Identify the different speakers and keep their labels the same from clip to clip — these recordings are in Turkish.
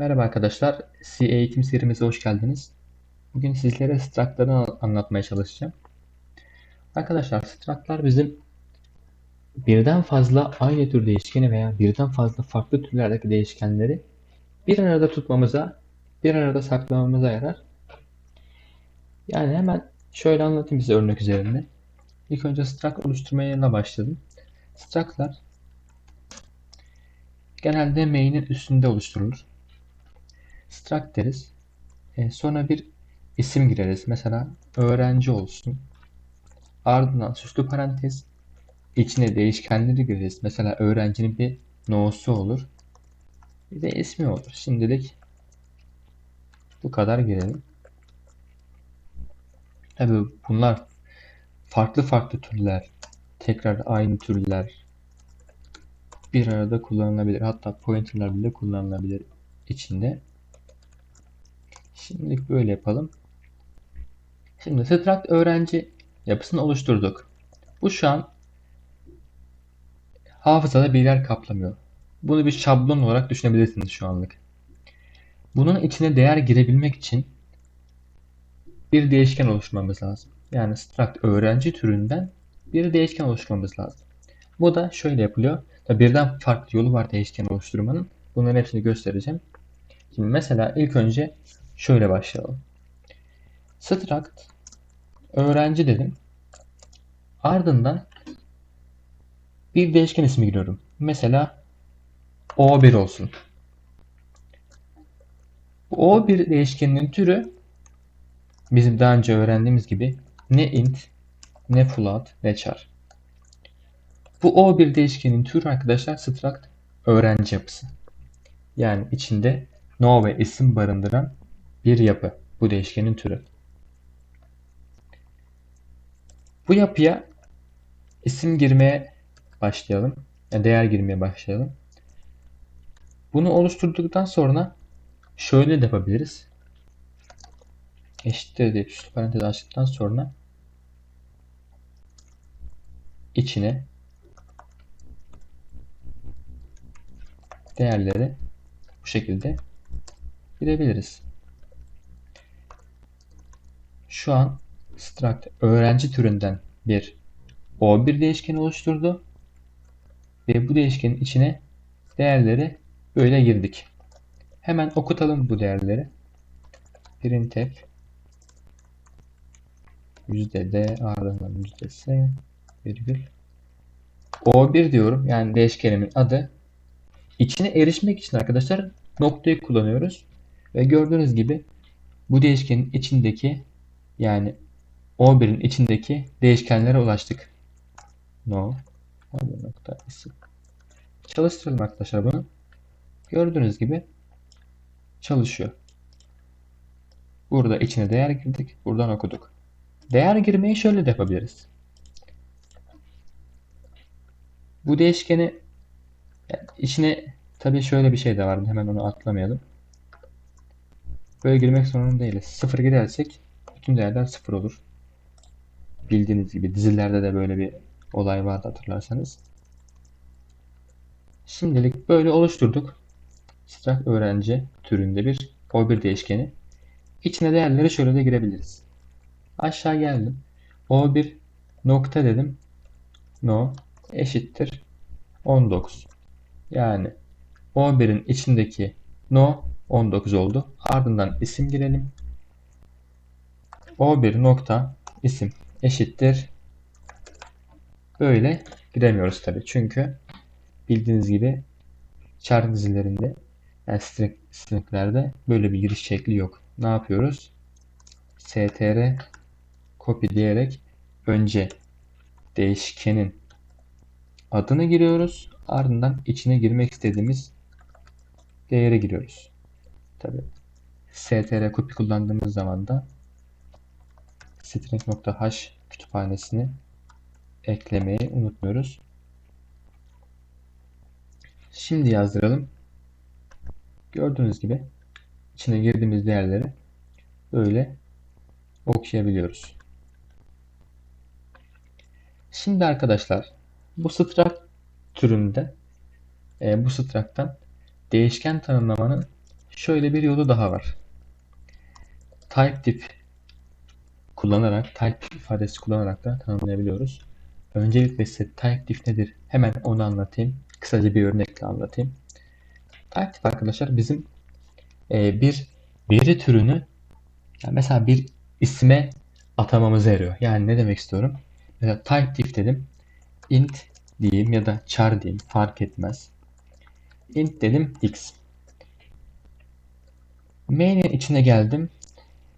Speaker 1: Merhaba arkadaşlar, C eğitim serimize hoş geldiniz. Bugün sizlere struct'ları an- anlatmaya çalışacağım. Arkadaşlar, struct'lar bizim birden fazla aynı tür değişkeni veya birden fazla farklı türlerdeki değişkenleri bir arada tutmamıza, bir arada saklamamıza yarar. Yani hemen şöyle anlatayım size örnek üzerinde. İlk önce struct oluşturmaya başladım. Struct'lar genelde main'in üstünde oluşturulur. Struct deriz. E, sonra bir isim gireriz. Mesela öğrenci olsun. Ardından süslü parantez. içine değişkenleri gireriz. Mesela öğrencinin bir no'su olur. Bir de ismi olur. Şimdilik bu kadar girelim. Tabii bunlar farklı farklı türler. Tekrar aynı türler. Bir arada kullanılabilir. Hatta pointerlar bile kullanılabilir içinde. Şimdilik böyle yapalım. Şimdi struct öğrenci yapısını oluşturduk. Bu şu an hafızada bir yer kaplamıyor. Bunu bir şablon olarak düşünebilirsiniz şu anlık. Bunun içine değer girebilmek için bir değişken oluşturmamız lazım. Yani struct öğrenci türünden bir değişken oluşturmamız lazım. Bu da şöyle yapılıyor. Tabii birden farklı yolu var değişken oluşturmanın. Bunların hepsini göstereceğim. Şimdi mesela ilk önce şöyle başlayalım. Struct öğrenci dedim. Ardından bir değişken ismi giriyorum. Mesela O1 olsun. Bu O1 değişkeninin türü bizim daha önce öğrendiğimiz gibi ne int, ne float, ne char. Bu O1 değişkenin türü arkadaşlar struct öğrenci yapısı. Yani içinde no ve isim barındıran bir yapı. Bu değişkenin türü. Bu yapıya isim girmeye başlayalım. Değer girmeye başlayalım. Bunu oluşturduktan sonra şöyle de yapabiliriz. Eşittir diye üstü parantez açtıktan sonra içine değerleri bu şekilde girebiliriz. Şu an struct öğrenci türünden bir O1 değişkeni oluşturdu. Ve bu değişkenin içine değerleri böyle girdik. Hemen okutalım bu değerleri. Printf d ardından yüzde s virgül O1 diyorum. Yani değişkenimin adı. İçine erişmek için arkadaşlar noktayı kullanıyoruz. Ve gördüğünüz gibi bu değişkenin içindeki yani O1'in içindeki değişkenlere ulaştık. No. Nokta isim. Çalıştıralım arkadaşlar bunu. Gördüğünüz gibi çalışıyor. Burada içine değer girdik. Buradan okuduk. Değer girmeyi şöyle de yapabiliriz. Bu değişkeni yani içine tabii şöyle bir şey de var. Hemen onu atlamayalım. Böyle girmek zorunda değiliz. Sıfır girersek bütün değerler sıfır olur. Bildiğiniz gibi dizilerde de böyle bir olay vardı hatırlarsanız. Şimdilik böyle oluşturduk. Struct öğrenci türünde bir O1 değişkeni. İçine değerleri şöyle de girebiliriz. Aşağı geldim. O1 nokta dedim. No eşittir 19. Yani O1'in içindeki no 19 oldu. Ardından isim girelim. O1 nokta isim eşittir. Böyle giremiyoruz tabi. Çünkü bildiğiniz gibi char dizilerinde yani string, stringlerde böyle bir giriş şekli yok. Ne yapıyoruz? str copy diyerek önce değişkenin adını giriyoruz. Ardından içine girmek istediğimiz değere giriyoruz. Tabi str copy kullandığımız zaman da string.h kütüphanesini eklemeyi unutmuyoruz. Şimdi yazdıralım. Gördüğünüz gibi içine girdiğimiz değerleri böyle okuyabiliyoruz. Şimdi arkadaşlar bu struct türünde e, bu struct'tan değişken tanımlamanın şöyle bir yolu daha var. Type tip kullanarak, type ifadesi kullanarak da tanımlayabiliyoruz. Öncelikle size type tip nedir? Hemen onu anlatayım. Kısaca bir örnekle anlatayım. Type tip arkadaşlar bizim e, bir veri türünü yani mesela bir isme atamamıza yarıyor. Yani ne demek istiyorum? Mesela type tip dedim. int diyeyim ya da char diyeyim fark etmez. int dedim x. Main'in içine geldim.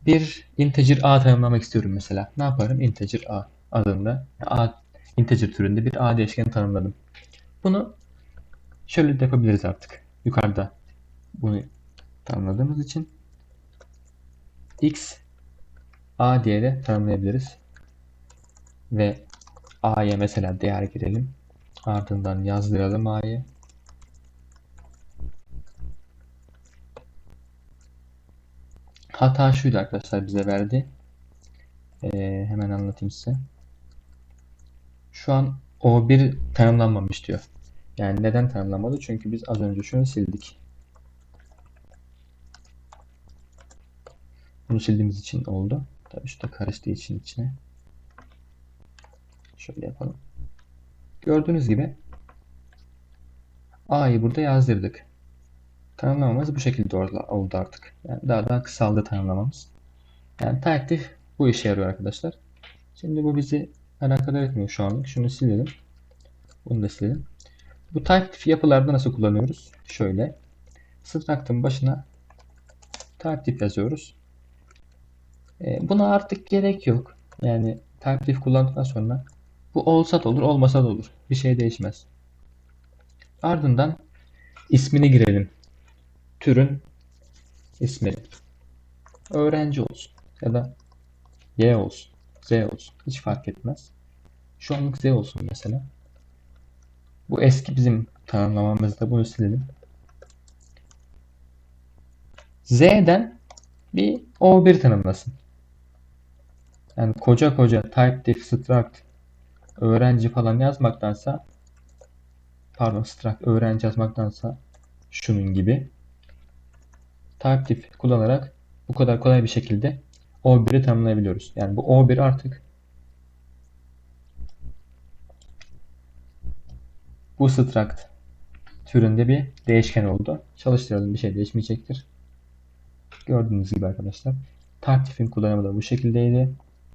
Speaker 1: Bir integer a tanımlamak istiyorum mesela. Ne yaparım? Integer a adında a integer türünde bir a değişkeni tanımladım. Bunu şöyle de yapabiliriz artık. Yukarıda bunu tanımladığımız için x a diye de tanımlayabiliriz. Ve a'ya mesela değer girelim. Ardından yazdıralım a'yı. Hata şuydu arkadaşlar bize verdi. Ee, hemen anlatayım size. Şu an o1 tanımlanmamış diyor. Yani neden tanımlanmadı? Çünkü biz az önce şunu sildik. Bunu sildiğimiz için oldu. Tabii şu da karıştığı için içine. Şöyle yapalım. Gördüğünüz gibi A'yı burada yazdırdık. Tanımlamamız bu şekilde oldu artık. Yani daha daha kısaldı tanımlamamız. Yani type bu işe yarıyor arkadaşlar. Şimdi bu bizi alakadar etmiyor şu anlık. Şunu silelim. Bunu da silelim. Bu type yapılarda nasıl kullanıyoruz? Şöyle. Struct'ın başına tip yazıyoruz. E, buna artık gerek yok. Yani tip kullandıktan sonra bu olsa da olur, olmasa da olur. Bir şey değişmez. Ardından ismini girelim. Türün ismi. Öğrenci olsun ya da Y olsun, Z olsun. Hiç fark etmez. Şu anlık Z olsun mesela. Bu eski bizim tanımlamamızda bunu silelim. Z'den bir O1 tanımlasın. Yani koca koca type diff struct öğrenci falan yazmaktansa pardon struct öğrenci yazmaktansa şunun gibi type kullanarak bu kadar kolay bir şekilde O1'i tanımlayabiliyoruz. Yani bu O1 artık bu struct türünde bir değişken oldu. Çalıştıralım bir şey değişmeyecektir. Gördüğünüz gibi arkadaşlar. Type diff'in kullanımı da bu şekildeydi.